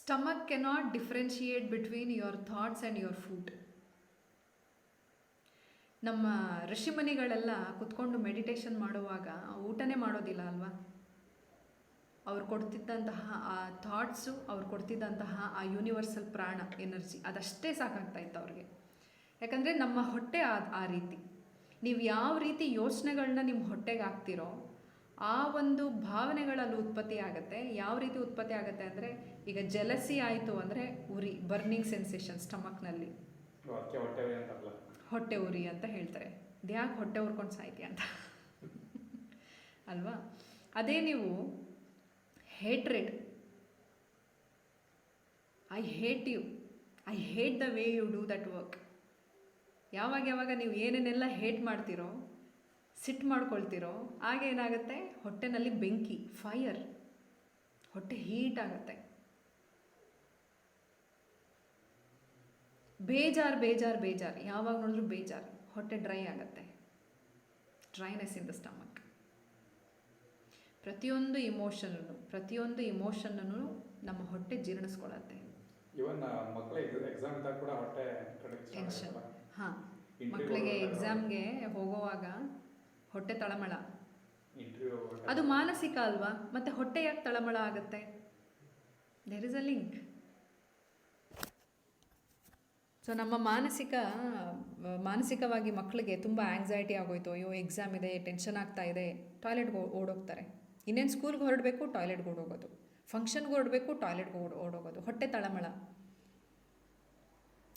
Stomach cannot differentiate between your thoughts and your food. ನಮ್ಮ ಋಷಿಮನಿಗಳೆಲ್ಲ ಕುತ್ಕೊಂಡು ಮೆಡಿಟೇಷನ್ ಮಾಡುವಾಗ ಊಟನೇ ಮಾಡೋದಿಲ್ಲ ಅಲ್ವಾ? ಅವ್ರು ಕೊಡ್ತಿದ್ದಂತಹ ಆ ಥಾಟ್ಸು ಅವ್ರು ಕೊಡ್ತಿದ್ದಂತಹ ಆ ಯೂನಿವರ್ಸಲ್ ಪ್ರಾಣ ಎನರ್ಜಿ ಅದಷ್ಟೇ ಸಾಕಾಗ್ತಾ ಇತ್ತು ಅವ್ರಿಗೆ. ಯಾಕಂದರೆ ನಮ್ಮ ಹೊಟ್ಟೆ ಆ ಆ ರೀತಿ. ನೀವು ಯಾವ ರೀತಿ ಯೋಚನೆಗಳನ್ನ ನಿಮ್ಮ ಹೊಟ್ಟೆಗೆ ಹಾಕ್ತಿರೋ ಆ ಒಂದು ಭಾವನೆಗಳಲ್ಲಿ ಉತ್ಪತ್ತಿ ಆಗುತ್ತೆ. ಯಾವ ರೀತಿ ಉತ್ಪತ್ತಿ ಆಗುತ್ತೆ ಅಂದರೆ ಈಗ ಜಲಸಿ ಆಯಿತು ಅಂದರೆ ಉರಿ ಬರ್ನಿಂಗ್ ಸೆನ್ಸೇಷನ್ ಸ್ಟಮಕ್ನಲ್ಲಿ ಉರಿ ಹೊಟ್ಟೆ ಉರಿ ಅಂತ ಹೇಳ್ತಾರೆ. ಯಾಕೆ ಹೊಟ್ಟೆ ಉರ್ಕೊಂಡು ಸಾಯ್ತಿ ಅಂತ? ಅಲ್ವಾ? ಅದೇ ನೀವು hatred I hate you I hate the way you do that work ಯಾವಾಗ ಯಾವಾಗ ನೀವು ಏನೇನೆಲ್ಲ ಹೇಟ್ ಮಾಡ್ತೀರೋ ಸಿಟ್ಟು ಮಾಡ್ಕೊಳ್ತಿರೋ ಆಗ ಏನಾಗುತ್ತೆ? ಹೊಟ್ಟೆನಲ್ಲಿ ಬೆಂಕಿ ಫೈಯರ್ ಹೊಟ್ಟೆ ಹೀಟ್ ಆಗುತ್ತೆ. ಬೇಜಾರು ಬೇಜಾರು ಬೇಜಾರು. ಯಾವಾಗ ನೋಡಿದ್ರು ಬೇಜಾರು. ಹೊಟ್ಟೆ ಡ್ರೈ ಆಗುತ್ತೆ. ಡ್ರೈನೆಸ್ ಇನ್ ದ ಸ್ಟಮಕ್ ಪ್ರತಿಯೊಂದು ಇಮೋಷನನ್ನು ಪ್ರತಿಯೊಂದು ಇಮೋಷನನ್ನು ನಮ್ಮ ಹೊಟ್ಟೆ ಜೀರ್ಣಿಸ್ಕೊಳ್ಳುತ್ತೆ ಹೊಟ್ಟೆ ಟೆನ್ಷನ್ ಹಾಂ. ಮಕ್ಕಳಿಗೆ ಎಕ್ಸಾಮ್ಗೆ ಹೋಗುವಾಗ ಹೊಟ್ಟೆ ತಳಮಳ. ಅದು ಮಾನಸಿಕ ಅಲ್ವಾ? ಮತ್ತೆ ಹೊಟ್ಟೆ ಯಾಕೆ ತಳಮಳ ಆಗುತ್ತೆ? There is a link so ನಮ್ಮ ಮಾನಸಿಕ ಮಾನಸಿಕವಾಗಿ ಮಕ್ಕಳಿಗೆ ತುಂಬ ಆಂಗ್ಸೈಟಿ ಆಗೋಯ್ತು. ಅಯ್ಯೋ ಎಕ್ಸಾಮ್ ಇದೆ ಟೆನ್ಷನ್ ಆಗ್ತಾ ಇದೆ. ಟಾಯ್ಲೆಟ್ಗೆ ಓಡೋಗ್ತಾರೆ. ಇನ್ನೇನು ಸ್ಕೂಲ್ಗೆ ಹೊರಡಬೇಕು? ಟಾಯ್ಲೆಟ್ಗೆ ಓಡೋಗೋದು. ಫಂಕ್ಷನ್ಗೆ ಹೊರಡಬೇಕು? ಟಾಯ್ಲೆಟ್ಗೆ ಓಡ್ ಓಡೋಗೋದು. ಹೊಟ್ಟೆ ತಳಮಳ.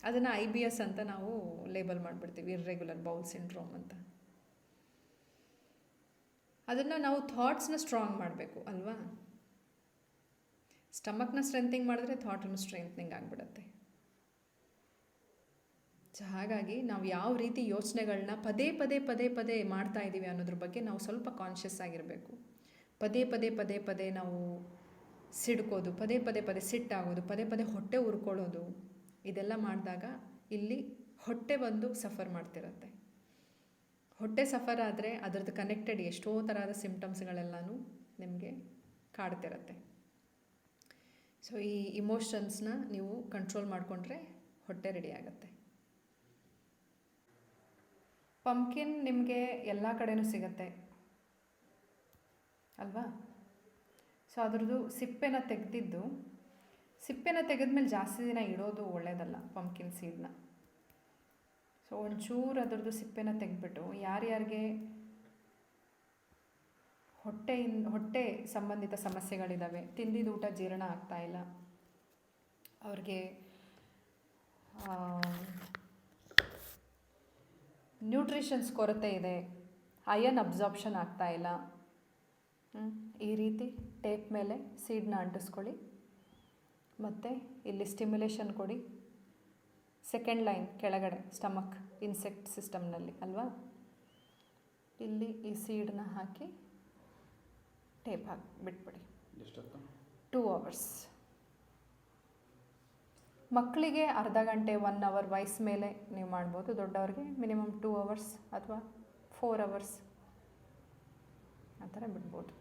ಅದನ್ನು ಐ ಬಿ ಎಸ್ ಅಂತ ನಾವು ಲೇಬಲ್ ಮಾಡಿಬಿಡ್ತೀವಿ. ಇರ್ರೆಗ್ಯುಲರ್ ಬೌಲ್ ಸಿಂಡ್ರೋಮ್ ಅಂತ. ಅದನ್ನು ನಾವು ಥಾಟ್ಸ್ನ ಸ್ಟ್ರಾಂಗ್ ಮಾಡಬೇಕು, ಅಲ್ವಾ? ಸ್ಟಮಕ್ನ ಸ್ಟ್ರೆಂಥಿಂಗ್ ಮಾಡಿದ್ರೆ ಥಾಟನ್ನು ಸ್ಟ್ರೆಂಥ್ನಿಂಗ್ ಆಗಿಬಿಡುತ್ತೆ. ಸೊ ಹಾಗಾಗಿ ನಾವು ಯಾವ ರೀತಿ ಯೋಚನೆಗಳನ್ನ ಪದೇ ಪದೇ ಪದೇ ಪದೇ ಮಾಡ್ತಾ ಇದ್ದೀವಿ ಅನ್ನೋದ್ರ ಬಗ್ಗೆ ನಾವು ಸ್ವಲ್ಪ ಕಾನ್ಷಿಯಸ್ ಆಗಿರಬೇಕು. ಪದೇ ಪದೇ ಪದೇ ಪದೇ ನಾವು ಸಿಡ್ಕೋದು, ಪದೇ ಪದೇ ಪದೇ ಸಿಟ್ಟಾಗೋದು ಪದೇ ಪದೇ ಹೊಟ್ಟೆ ಉರ್ಕೊಳ್ಳೋದು, ಇದೆಲ್ಲ ಮಾಡಿದಾಗ ಇಲ್ಲಿ ಹೊಟ್ಟೆ ಬಂದು ಸಫರ್ ಮಾಡ್ತಿರುತ್ತೆ. ಹೊಟ್ಟೆ ಸಫರ್ ಆದರೆ ಅದರದ್ದು ಕನೆಕ್ಟೆಡ್ ಎಷ್ಟೋ ಥರದ ಸಿಮ್ಟಮ್ಸ್ಗಳೆಲ್ಲನೂ ನಿಮಗೆ ಕಾಡ್ತಿರತ್ತೆ. ಸೊ ಈ ಇಮೋಷನ್ಸ್ನ ನೀವು ಕಂಟ್ರೋಲ್ ಮಾಡಿಕೊಂಡ್ರೆ ಹೊಟ್ಟೆ ರೆಡಿ ಆಗುತ್ತೆ. ಪಂಪ್ಕಿನ್ ನಿಮಗೆ ಎಲ್ಲ ಕಡೆನೂ ಸಿಗತ್ತೆ. ಅಲ್ವಾ? ಸೊ ಅದ್ರದ್ದು ಸಿಪ್ಪೆನ ತೆಗೆದಿದ್ದು, ಸಿಪ್ಪೆನ ತೆಗೆದ ಮೇಲೆ ಜಾಸ್ತಿ ದಿನ ಇಡೋದು ಒಳ್ಳೆಯದಲ್ಲ ಪಂಪ್ಕಿನ್ ಸೀಡ್ನ ಸೊ ಒಂಚೂರು ಅದರದ್ದು ಸಿಪ್ಪೆನ ತೆಗೆದ್ಬಿಟ್ಟು ಯಾರ್ಯಾರಿಗೆ ಹೊಟ್ಟೆಯಿಂದ, ಹೊಟ್ಟೆ ಸಂಬಂಧಿತ ಸಮಸ್ಯೆಗಳಿದ್ದಾವೆ ತಿಂದಿದ್ದು ಊಟ ಜೀರ್ಣ ಆಗ್ತಾಯಿಲ್ಲ ಅವ್ರಿಗೆ ನ್ಯೂಟ್ರಿಷನ್ಸ್ ಕೊರತೆ ಇದೆ, ಅಯನ್ ಅಬ್ಸಾರ್ಪ್ಷನ್ ಆಗ್ತಾಯಿಲ್ಲ ಈ ರೀತಿ ಟೇಪ್ ಮೇಲೆ ಸೀಡ್ನ ಅಂಟಿಸ್ಕೊಳ್ಳಿ, ಮತ್ತು ಇಲ್ಲಿ ಸ್ಟಿಮ್ಯುಲೇಷನ್ ಕೊಡಿ. ಸೆಕೆಂಡ್ ಲೈನ್ ಕೆಳಗಡೆ ಸ್ಟಮಕ್ ಇನ್ಸೆಕ್ಟ್ ಸಿಸ್ಟಮ್ನಲ್ಲಿ ಅಲ್ವಾ? ಇಲ್ಲಿ ಈ ಸೀಡನ್ನ ಹಾಕಿ ಟೇಪ್ ಹಾಕಿ ಬಿಟ್ಬಿಡಿ. ಟೂ ಅವರ್ಸ್ ಮಕ್ಕಳಿಗೆ ಅರ್ಧ ಗಂಟೆ ಒನ್ ಅವರ್ ವಯಸ್ಸು ಮೇಲೆ ನೀವು ಮಾಡ್ಬೋದು ದೊಡ್ಡವ್ರಿಗೆ ಮಿನಿಮಮ್ ಟೂ ಅವರ್ಸ್ ಅಥವಾ ಫೋರ್ ಅವರ್ಸ್ ಆ ಥರ ಬಿಡ್ಬೋದು.